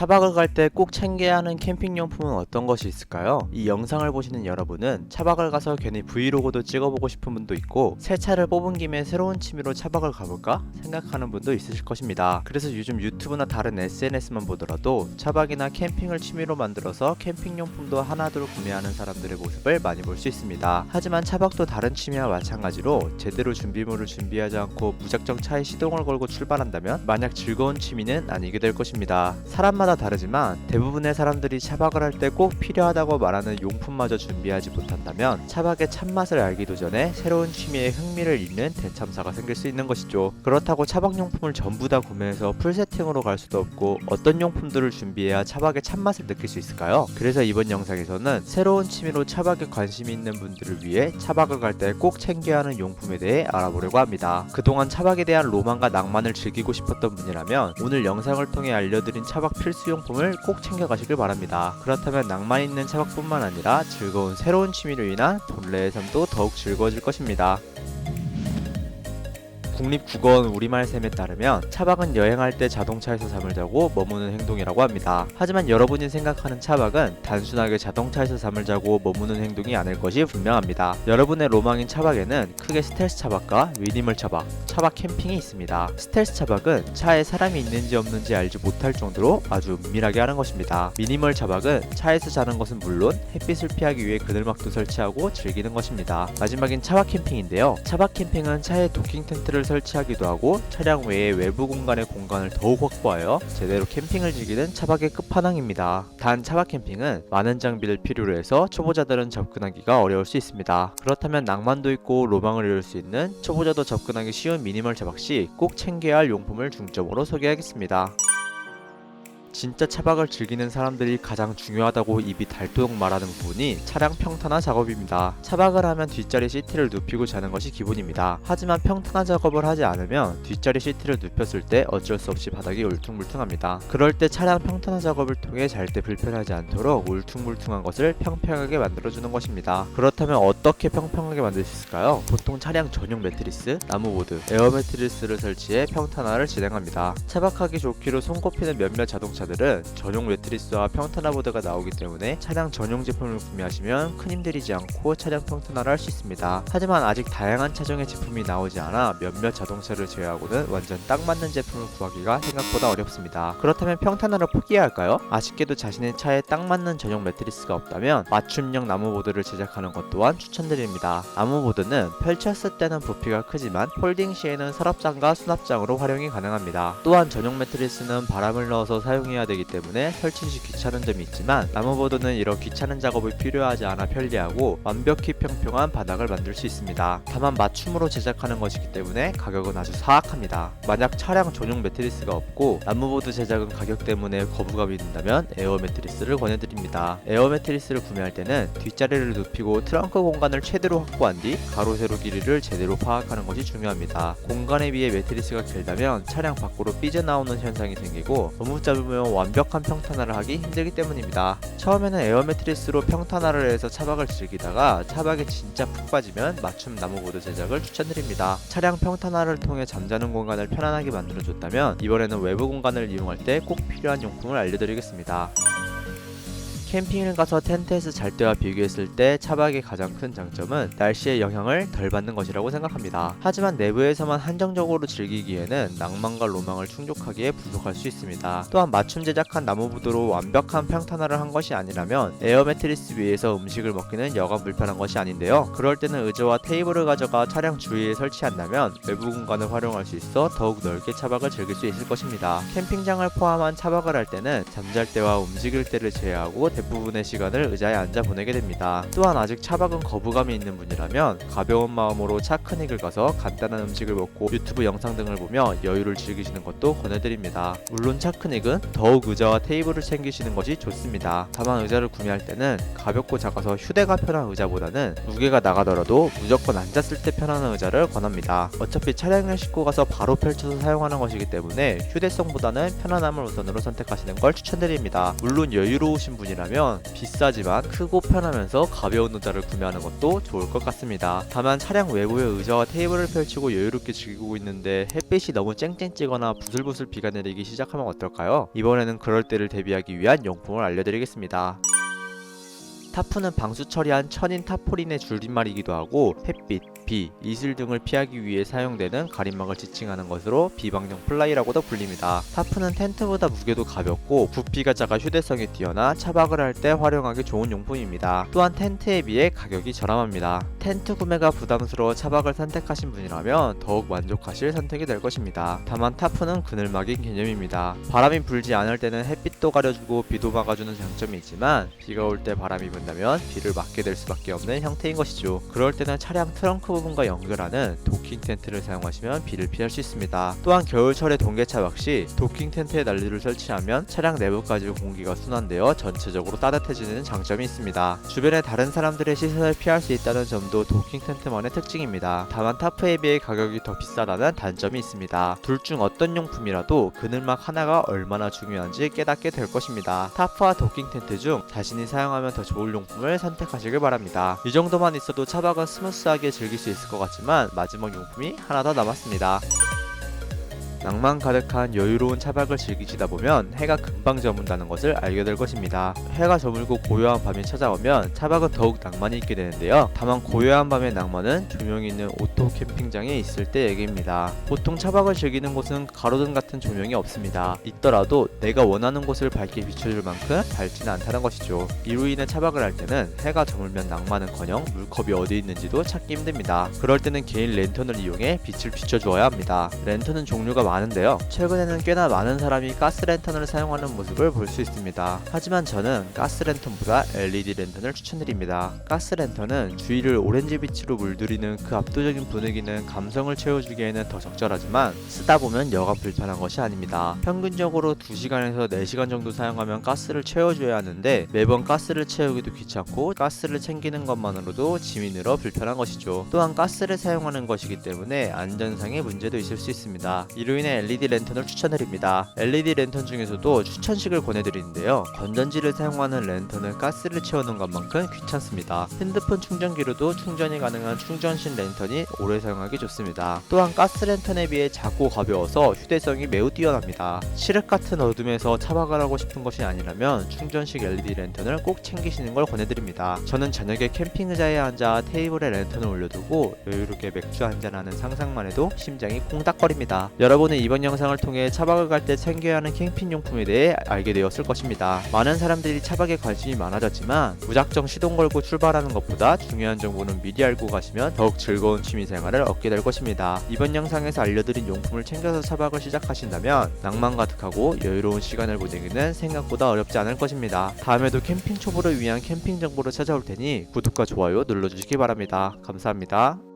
차박을 갈 때 꼭 챙겨야 하는 캠핑 용품은 어떤 것이 있을까요? 이 영상을 보시는 여러분은 차박을 가서 괜히 브이로그도 찍어보고 싶은 분도 있고 새 차를 뽑은 김에 새로운 취미로 차박을 가볼까 생각하는 분도 있으실 것입니다. 그래서 요즘 유튜브나 다른 SNS만 보더라도 차박이나 캠핑을 취미로 만들어서 캠핑 용품도 하나둘 구매하는 사람들의 모습을 많이 볼 수 있습니다. 하지만 차박도 다른 취미와 마찬가지로 제대로 준비물을 준비하지 않고 무작정 차에 시동을 걸고 출발한다면 마냥 즐거운 취미는 아니게 될 것입니다. 사람마다 다르지만 대부분의 사람들이 차박을 할 때 꼭 필요하다고 말하는 용품마저 준비하지 못한다면 차박의 참맛을 알기도 전에 새로운 취미에 흥미를 잃는 대참사가 생길 수 있는 것이죠. 그렇다고 차박 용품을 전부 다 구매해서 풀 세팅으로 갈 수도 없고 어떤 용품들을 준비해야 차박의 참맛을 느낄 수 있을까요? 그래서 이번 영상에서는 새로운 취미로 차박에 관심이 있는 분들을 위해 차박을 갈 때 꼭 챙겨야 하는 용품에 대해 알아보려고 합니다. 그동안 차박에 대한 로망과 낭만을 즐기고 싶었던 분이라면 오늘 영상을 통해 알려드린 차박 필수 용품을 꼭 챙겨가시길 바랍니다. 그렇다면 낭만 있는 차박뿐만 아니라 즐거운 새로운 취미로 인한 본래의 삶도 더욱 즐거워질 것입니다. 국립국어원 우리말 셈에 따르면 차박은 여행할 때 자동차에서 잠을 자고 머무는 행동이라고 합니다. 하지만 여러분이 생각하는 차박은 단순하게 자동차에서 잠을 자고 머무는 행동이 아닐 것이 분명합니다. 여러분의 로망인 차박에는 크게 스텔스 차박과 미니멀 차박, 차박 캠핑이 있습니다. 스텔스 차박은 차에 사람이 있는지 없는지 알지 못할 정도로 아주 은밀하게 하는 것입니다. 미니멀 차박은 차에서 자는 것은 물론 햇빛을 피하기 위해 그늘막도 설치하고 즐기는 것입니다. 마지막인 차박 캠핑인데요. 차박 캠핑은 차에 도킹 텐트를 설치하기도 하고 차량 외에 외부 공간의 공간을 더욱 확보하여 제대로 캠핑을 즐기는 차박의 끝판왕입니다. 단 차박 캠핑은 많은 장비를 필요로 해서 초보자들은 접근하기가 어려울 수 있습니다. 그렇다면 낭만도 있고 로망을 이룰 수 있는 초보자도 접근하기 쉬운 미니멀 차박 시 꼭 챙겨야 할 용품을 중점으로 소개하겠습니다. 진짜 차박을 즐기는 사람들이 가장 중요하다고 입이 닳도록 말하는 부분이 차량 평탄화 작업입니다. 차박을 하면 뒷자리 시트를 눕히고 자는 것이 기본입니다. 하지만 평탄화 작업을 하지 않으면 뒷자리 시트를 눕혔을 때 어쩔 수 없이 바닥이 울퉁불퉁합니다. 그럴 때 차량 평탄화 작업을 통해 잘 때 불편하지 않도록 울퉁불퉁한 것을 평평하게 만들어주는 것입니다. 그렇다면 어떻게 평평하게 만들 수 있을까요? 보통 차량 전용 매트리스, 나무보드, 에어 매트리스를 설치해 평탄화를 진행합니다. 차박하기 좋기로 손꼽히는 몇몇 자동차 자동차들은 전용 매트리스와 평탄화 보드가 나오기 때문에 차량 전용 제품을 구매하시면 큰 힘 들이지 않고 차량 평탄화를 할 수 있습니다. 하지만 아직 다양한 차종의 제품이 나오지 않아 몇몇 자동차를 제외하고는 완전 딱 맞는 제품을 구하기가 생각보다 어렵습니다. 그렇다면 평탄화를 포기해야 할까요? 아쉽게도 자신의 차에 딱 맞는 전용 매트리스가 없다면 맞춤형 나무 보드를 제작하는 것 또한 추천드립니다. 나무 보드는 펼쳤을 때는 부피가 크지만 폴딩 시에는 서랍장과 수납장으로 활용이 가능합니다. 또한 전용 매트리스는 바람을 넣어서 사용 사용해야 되기 때문에 설치 시 귀찮은 점이 있지만 나무보드는 이런 귀찮은 작업이 필요하지 않아 편리하고 완벽히 평평한 바닥을 만들 수 있습니다. 다만 맞춤으로 제작하는 것이기 때문에 가격은 아주 사악합니다. 만약 차량 전용 매트리스가 없고 나무보드 제작은 가격 때문에 거부감이 든다면 에어 매트리스를 권해드립니다. 에어 매트리스를 구매할 때는 뒷자리를 눕히고 트렁크 공간을 최대로 확보한 뒤 가로 세로 길이를 제대로 파악하는 것이 중요합니다. 공간에 비해 매트리스가 길다면 차량 밖으로 삐져나오는 현상이 생기고 너무 짧으면 완벽한 평탄화를 하기 힘들기 때문입니다. 처음에는 에어 매트리스로 평탄화를 해서 차박을 즐기다가 차박에 진짜 푹 빠지면 맞춤 나무보드 제작을 추천드립니다. 차량 평탄화를 통해 잠자는 공간을 편안하게 만들어줬다면 이번에는 외부 공간을 이용할 때 꼭 필요한 용품을 알려드리겠습니다. 캠핑을 가서 텐트에서 잘 때와 비교했을 때 차박의 가장 큰 장점은 날씨의 영향을 덜 받는 것이라고 생각합니다. 하지만 내부에서만 한정적으로 즐기기에는 낭만과 로망을 충족하기에 부족할 수 있습니다. 또한 맞춤 제작한 나무 부드로 완벽한 평탄화를 한 것이 아니라면 에어 매트리스 위에서 음식을 먹기는 여간 불편한 것이 아닌데요. 그럴 때는 의자와 테이블을 가져가 차량 주위에 설치한다면 외부 공간을 활용할 수 있어 더욱 넓게 차박을 즐길 수 있을 것입니다. 캠핑장을 포함한 차박을 할 때는 잠잘 때와 움직일 때를 제외하고 대부분의 시간을 의자에 앉아 보내게 됩니다. 또한 아직 차박은 거부감이 있는 분이라면 가벼운 마음으로 차크닉을 가서 간단한 음식을 먹고 유튜브 영상 등을 보며 여유를 즐기시는 것도 권해드립니다. 물론 차크닉은 더욱 의자와 테이블을 챙기시는 것이 좋습니다. 다만 의자를 구매할 때는 가볍고 작아서 휴대가 편한 의자보다는 무게가 나가더라도 무조건 앉았을 때 편안한 의자를 권합니다. 어차피 차량을 싣고 가서 바로 펼쳐서 사용하는 것이기 때문에 휴대성보다는 편안함을 우선으로 선택하시는 걸 추천드립니다. 물론 여유로우신 분이라면 구매한다면 비싸지만 크고 편하면서 가벼운 의자를 구매하는 것도 좋을 것 같습니다. 다만 차량 외부에 의자와 테이블을 펼치고 여유롭게 즐기고 있는데 햇빛이 너무 쨍쨍찌거나 부슬부슬 비가 내리기 시작하면 어떨까요? 이번에는 그럴 때를 대비하기 위한 용품을 알려드리겠습니다. 타프는 방수 처리한 천인 타포린의 줄임말이기도 하고 햇빛, 비, 이슬 등을 피하기 위해 사용되는 가림막을 지칭하는 것으로 비방용 플라이라고도 불립니다. 타프는 텐트보다 무게도 가볍고 부피가 작아 휴대성이 뛰어나 차박을 할 때 활용하기 좋은 용품입니다. 또한 텐트에 비해 가격이 저렴합니다. 텐트 구매가 부담스러워 차박을 선택하신 분이라면 더욱 만족하실 선택이 될 것입니다. 다만 타프는 그늘막인 개념입니다. 바람이 불지 않을 때는 햇빛도 가려주고 비도 막아주는 장점이 있지만 비가 올 때 바람이 분다면 비를 맞게 될 수밖에 없는 형태인 것이죠. 그럴 때는 차량 트렁크 부분과 연결하는 도 킹 텐트를 사용하시면 비를 피할 수 있습니다. 또한 겨울철에 동계 차박 시 도킹 텐트에 난리를 설치하면 차량 내부까지 공기가 순환되어 전체적으로 따뜻해지는 장점이 있습니다. 주변의 다른 사람들의 시선을 피할 수 있다는 점도 도킹 텐트만의 특징입니다. 다만 타프에 비해 가격이 더 비싸다는 단점이 있습니다. 둘 중 어떤 용품이라도 그늘막 하나가 얼마나 중요한지 깨닫게 될 것입니다. 타프와 도킹 텐트 중 자신이 사용하면 더 좋을 용품을 선택하시길 바랍니다. 이 정도만 있어도 차박은 스무스하게 즐길 수 있을 것 같지만 마지막 용품이 하나 더 남았습니다. 낭만 가득한 여유로운 차박을 즐기시다 보면 해가 금방 저문다는 것을 알게 될 것입니다. 해가 저물고 고요한 밤이 찾아오면 차박은 더욱 낭만이 있게 되는데요. 다만 고요한 밤의 낭만은 조명이 있는 오토 캠핑장에 있을 때 얘기입니다. 보통 차박을 즐기는 곳은 가로등 같은 조명이 없습니다. 있더라도 내가 원하는 곳을 밝게 비춰줄 만큼 밝지는 않다는 것이죠. 이로 인해 차박을 할 때는 해가 저물면 낭만은커녕 물컵이 어디 있는지도 찾기 힘듭니다. 그럴 때는 개인 랜턴을 이용해 빛을 비춰주어야 합니다. 랜턴은 종류가 많은데요. 최근에는 꽤나 많은 사람이 가스 랜턴을 사용하는 모습을 볼 수 있습니다. 하지만 저는 가스 랜턴보다 LED 랜턴을 추천드립니다. 가스 랜턴은 주위를 오렌지 빛으로 물들이는 그 압도적인 분위기는 감성을 채워주기에는 더 적절하지만 쓰다 보면 여가 불편한 것이 아닙니다. 평균적으로 2시간에서 4시간 정도 사용하면 가스를 채워줘야 하는데 매번 가스를 채우기도 귀찮고 가스를 챙기는 것만으로도 짐이 늘어 불편한 것이죠. 또한 가스를 사용하는 것이기 때문에 안전상의 문제도 있을 수 있습니다. 이로 인해 LED 랜턴을 추천드립니다. LED 랜턴 중에서도 추천식을 권해드리는데요. 건전지를 사용하는 랜턴은 가스를 채우는 것만큼 귀찮습니다. 핸드폰 충전기로도 충전이 가능한 충전식 랜턴이 오래 사용하기 좋습니다. 또한 가스 랜턴에 비해 작고 가벼워서 휴대성이 매우 뛰어납니다. 칠흑 같은 어둠에서 차박을 하고 싶은 것이 아니라면 충전식 LED 랜턴을 꼭 챙기시는 걸 권해드립니다. 저는 저녁에 캠핑 의자에 앉아 테이블에 랜턴을 올려두고 여유롭게 맥주 한잔하는 상상만 해도 심장이 콩닥거립니다. 여러분 은 이번 영상을 통해 차박을 갈 때 챙겨야 하는 캠핑 용품에 대해 알게 되었을 것입니다. 많은 사람들이 차박에 관심이 많아졌지만 무작정 시동 걸고 출발하는 것보다 중요한 정보는 미리 알고 가시면 더욱 즐거운 취미 생활을 얻게 될 것입니다. 이번 영상에서 알려드린 용품을 챙겨서 차박을 시작하신다면 낭만 가득하고 여유로운 시간을 보내기는 생각보다 어렵지 않을 것입니다. 다음에도 캠핑 초보를 위한 캠핑 정보로 찾아올 테니 구독과 좋아요 눌러주시기 바랍니다. 감사합니다.